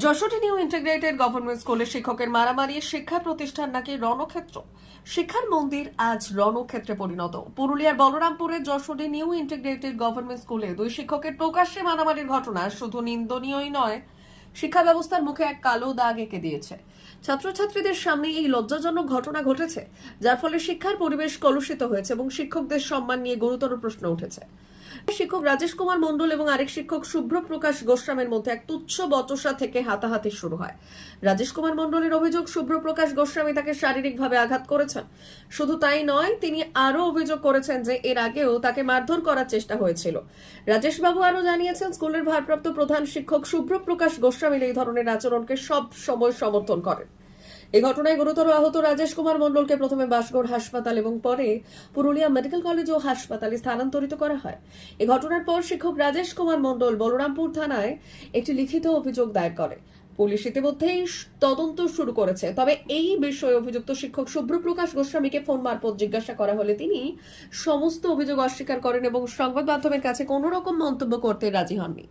যশোরে new integrated government স্কুলের শিক্ষকের মারামারি, শিক্ষা প্রতিষ্ঠান নাকি রণক্ষেত্র? শিক্ষার মন্দির আজ রণক্ষেত্রে পরিণত। পুরুলিয়ার বলরামপুরের যশোরে নিউ ইন্টিগ্রেটেড গভর্নমেন্ট স্কুলে দুই শিক্ষকের প্রকাশ্যে মারামারির ঘটনা, শুধু নিন্দনীয়ই নয়, শিক্ষা ব্যবস্থার মুখে এক কালো দাগ এঁকে দিয়েছে। ছাত্রছাত্রীদের সামনে এই লজ্জাজনক ঘটনা ঘটেছে, যার ফলে শিক্ষার পরিবেশ কলুষিত হয়েছে এবং শিক্ষকদের সম্মান নিয়ে গুরুতর প্রশ্ন উঠেছে। শিক্ষক রাজেশ কুমার মণ্ডল এবং আরেক শিক্ষক শুভ্র প্রকাশ গোস্বামীর মধ্যে এক তুচ্ছ বচসা থেকে হাতাহাতি শুরু হয়। রাজেশ কুমার মণ্ডলের অভিযোগ শুভ্র প্রকাশ গোস্বামী তাকে শারীরিকভাবে আঘাত করেছেন। শুধু তাই নয়, তিনি আরও অভিযোগ করেছেন যে এর আগেও তাকে মারধর করার চেষ্টা হয়েছিল। রাজেশ বাবু আরও জানিয়েছেন, স্কুলের ভারপ্রাপ্ত প্রধান শিক্ষক শুভ্র প্রকাশ গোস্বামীর এই ধরনের আচরণকে সব সময় সমর্থন করেন। এই ঘটনায় গুরুতর আহত রাজেশ কুমার মণ্ডলকে প্রথমে বাসগড় হাসপাতাল এবং পরে পুরুলিয়া মেডিকেল কলেজ ও হাসপাতালে স্থানান্তরিত করা হয়। এই ঘটনার পর শিক্ষক রাজেশ কুমার মণ্ডল বলরামপুর থানায় একটি লিখিত অভিযোগ দায়ের করে। পুলিশ ইতিমধ্যেই তদন্ত শুরু করেছে। তবে এই বিষয়ে অভিযুক্ত শিক্ষক শুভ্রপ্রকাশ গোস্বামীকে ফোন মারফত জিজ্ঞাসা করা হলে তিনি সমস্ত অভিযোগ অস্বীকার করেন এবং সংবাদ মাধ্যমের কাছে কোনো রকম মন্তব্য করতে রাজি হননি।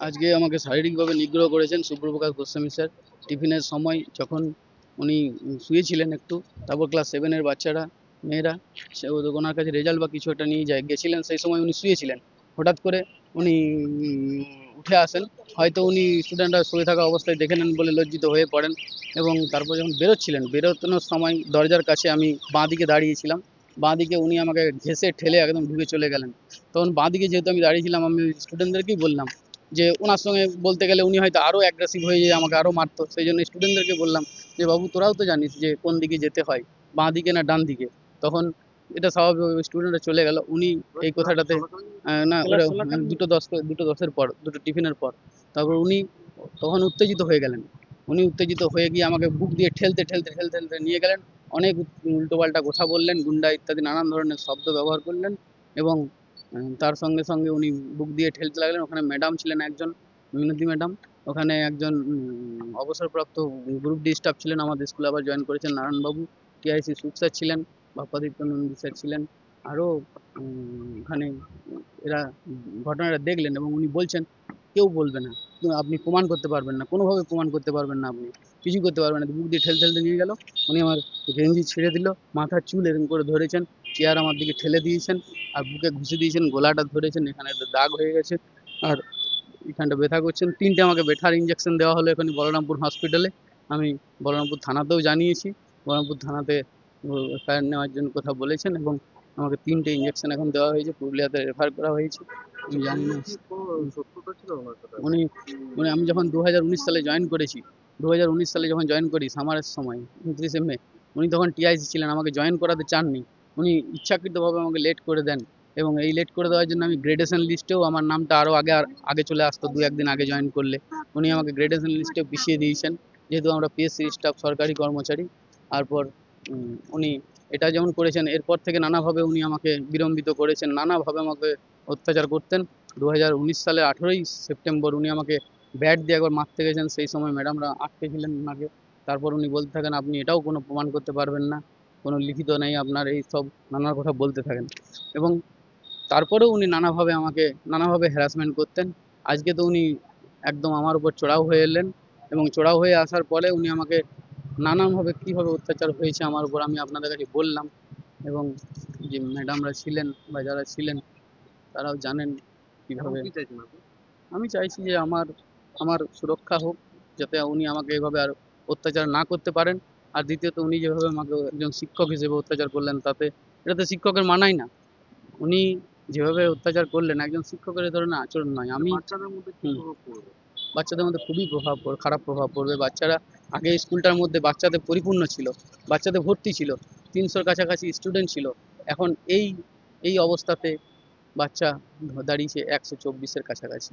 আজকে আমাকে শারীরিকভাবে নিগ্রহ করেছেন সুব্রপ্রকাশ গোস্বামী স্যার। টিফিনের সময় যখন উনি শুয়েছিলেন একটু, তারপর ক্লাস সেভেনের বাচ্চারা, মেয়েরা, সে ওনার কাছে রেজাল্ট বা কিছু একটা নিয়ে যায়, গেছিলেন, সেই সময় উনি শুয়েছিলেন। হঠাৎ করে উনি উঠে আসেন, হয়তো উনি স্টুডেন্টরা শুয়ে থাকা অবস্থায় দেখে নেন বলে লজ্জিত হয়ে পড়েন এবং তারপর যখন বেরোচ্ছিলেন, বেরোনোর সময় দরজার কাছে আমি বাঁ দিকে দাঁড়িয়েছিলাম। বাঁ দিকে উনি আমাকে ঘেসে ঠেলে একদম ঢুকে চলে গেলেন। তখন বাঁ দিকে যেহেতু আমি দাঁড়িয়েছিলাম, আমি স্টুডেন্টদেরকেই বললাম যে ওনার সঙ্গে বলতে গেলে উনি হয়তো আরও অ্যাগ্রেসিভ হয়ে যেয়ে আমাকে আরও মারতো। সেই জন্য স্টুডেন্টদেরকে বললাম যে বাবু তোরাও তো জানিস যে কোন দিকে যেতে হয় বাঁ দিকে না ডান দিকে? তখন এটা স্বাভাবিক স্টুডেন্টরা চলে গেল। উনি এই কথাটাতে না দুটো দশ দুটো দশের পর দুটো টিফিনের পর তারপর উনি তখন উত্তেজিত হয়ে গেলেন। উনি উত্তেজিত হয়ে গিয়ে আমাকে বুক দিয়ে ঠেলতে ঠেলতে ঠেলতে ঠেলতে নিয়ে গেলেন। অনেক উল্টোপাল্টা কথা বললেন গুন্ডা ইত্যাদি নানান ধরনের শব্দ ব্যবহার করলেন এবং তার সঙ্গে সঙ্গে উনি বুক দিয়ে ঠেলতে লাগলেন। ওখানে ম্যাডাম ছিলেন একজন, মিনতি ম্যাডাম। ওখানে একজন অবসরপ্রাপ্ত গ্রুপ ডি স্টাফ ছিলেন আমাদের স্কুলে, আবার জয়েন করেছেন নারায়ণবাবু। টিআইসি সুখ স্যার ছিলেন, বাপ্পাদিত্য নন্দী স্যার ছিলেন। আরও ওখানে এরা ঘটনাটা দেখলেন এবং উনি বলছেন, কেউ বলবে না। আপনি প্রমাণ করতে পারবেন না। কোনোভাবে প্রমাণ করতে পারবেন না আপনি। কিছু করতে পারবেন না। বুক দিয়ে ঠেল ঠেলতে নিয়ে গেল। উনি আমার গেঞ্জি ছেড়ে দিল। মাথার চুল এরকম করে ধরেছেন। চেয়ার আমার দিকে ঠেলে দিয়েছেন। আর বুকে ঘুষে দিয়েছেন। গলাটা ধরেছেন। এখানে একটা দাগ হয়ে গেছে। আর এখানটা ব্যথা করছেন। তিনটে আমাকে ব্যথার ইঞ্জেকশন দেওয়া হলো এখানে বলরামপুর হসপিটালে আমি বলরামপুর থানাতেও জানিয়েছি। বলরামপুর থানাতে এফআইআর নেওয়ার জন্য কথা বলেছেন এবং আমাকে তিনটে ইঞ্জেকশন এখন দেওয়া হয়েছে। পুরুলিয়াতে রেফার করা হয়েছে। আমি জানি না। উনি উনি আমি যখন দু হাজার উনিশ সালে জয়েন করেছি দু হাজার উনিশ সালে যখন জয়েন করি সামারের সময়, উনত্রিশে মে, উনি তখন টিআইসি ছিলেন, আমাকে জয়েন করাতে চাননি। উনি ইচ্ছাকৃতভাবে আমাকে লেট করে দেন এবং এই লেট করে দেওয়ার জন্য আমি গ্রেডেশন লিস্টেও আমার নামটা আরও আগে আগে চলে আসতো দু একদিন আগে জয়েন করলে। উনি আমাকে গ্রেডেশন লিস্টে পিছিয়ে দিয়েছেন, যেহেতু আমরা পিএসসি স্টাফ সরকারি কর্মচারী। তারপর উনি এটা যেমন করেছেন, এরপর থেকে নানাভাবে উনি আমাকে বিলম্বিত করেছেন, নানাভাবে আমাকে অত্যাচার করতেন। উনিশ সালের আঠেরোই সেপ্টেম্বর উনি আমাকে ব্যাট দিয়ে একবার মারতে গেছেন। সেই সময় ম্যাডামরা আটকে ছিলেন ওনাকে তারপর উনি বলতে থাকেন, আপনি এটাও কোনো প্রমাণ করতে পারবেন না। কোনো লিখিত নেই। আপনার এই সব নানা কথা বলতে থাকেন। এবং তারপরেও উনি নানাভাবে আমাকে, নানাভাবে হ্যারাসমেন্ট করতেন। আজকে তো উনি একদম আমার উপর চড়াও হয়ে এলেন এবং চড়াও হয়ে আসার পরে উনি আমাকে নানানভাবে কীভাবে অত্যাচার হয়েছে আমার উপর আমি আপনাদের কাছে বললাম। এবং যে ম্যাডামরা ছিলেন বা যারা ছিলেন, তারাও জানেন কীভাবে? আমি চাইছি যে আমার আমার সুরক্ষা হোক যাতে উনি আমাকে এভাবে আর অত্যাচার না করতে পারেন। আর দ্বিতীয়ত উনি যেভাবে আমাকে একজন শিক্ষক হিসেবে অত্যাচার করলেন তাতে এটা তো শিক্ষকের মানাই না। উনি যেভাবে অত্যাচার করলেন একজন শিক্ষকের এ ধরনের আচরণ নয়। আমি বাচ্চাদের মধ্যে কি প্রভাব পড়বে? বাচ্চাদের মধ্যে খুবই প্রভাব পড় খারাপ প্রভাব পড়বে। বাচ্চারা আগে স্কুলটার মধ্যে বাচ্চাদের পরিপূর্ণ ছিল বাচ্চাদের ভর্তি ছিল তিনশোর কাছাকাছি স্টুডেন্ট ছিল। এখন এই এই অবস্থাতে বাচ্চা দাঁড়িয়েছে একশো চব্বিশের কাছাকাছি।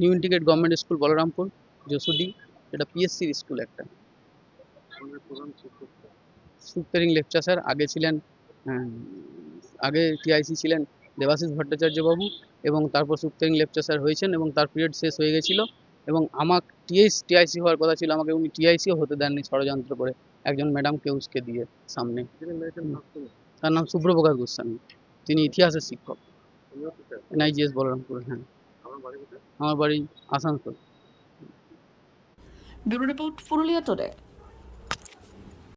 New integrate government school Balarampur যশোডি এটা পিএসসির স্কুল একটা। সুপ্তেরিং লেকচার স্যার আগে ছিলেন আহ, আগে টিআইসি ছিলেন দেবাশিস ভট্টাচার্য বাবু এবং তারপর সুপ্তেরিং লেকচার স্যার হয়েছেন এবং তার পিরিয়ড শেষ হয়ে গেছিল এবং আমার টিএস টিআইসি হওয়ার কথা ছিল আমাকে উনি টিআইসিও হতে দেননি ষড়যন্ত্র করে একজন ম্যাডাম উসকে দিয়ে সামনে। তার নাম সুব্রপ্রকাশ গোস্বামী। তিনি ইতিহাসের শিক্ষক। এনআইজিএস বলরামপুর হ্যাঁ। আমার বাড়ি Asansol. Bureau report Purulia today.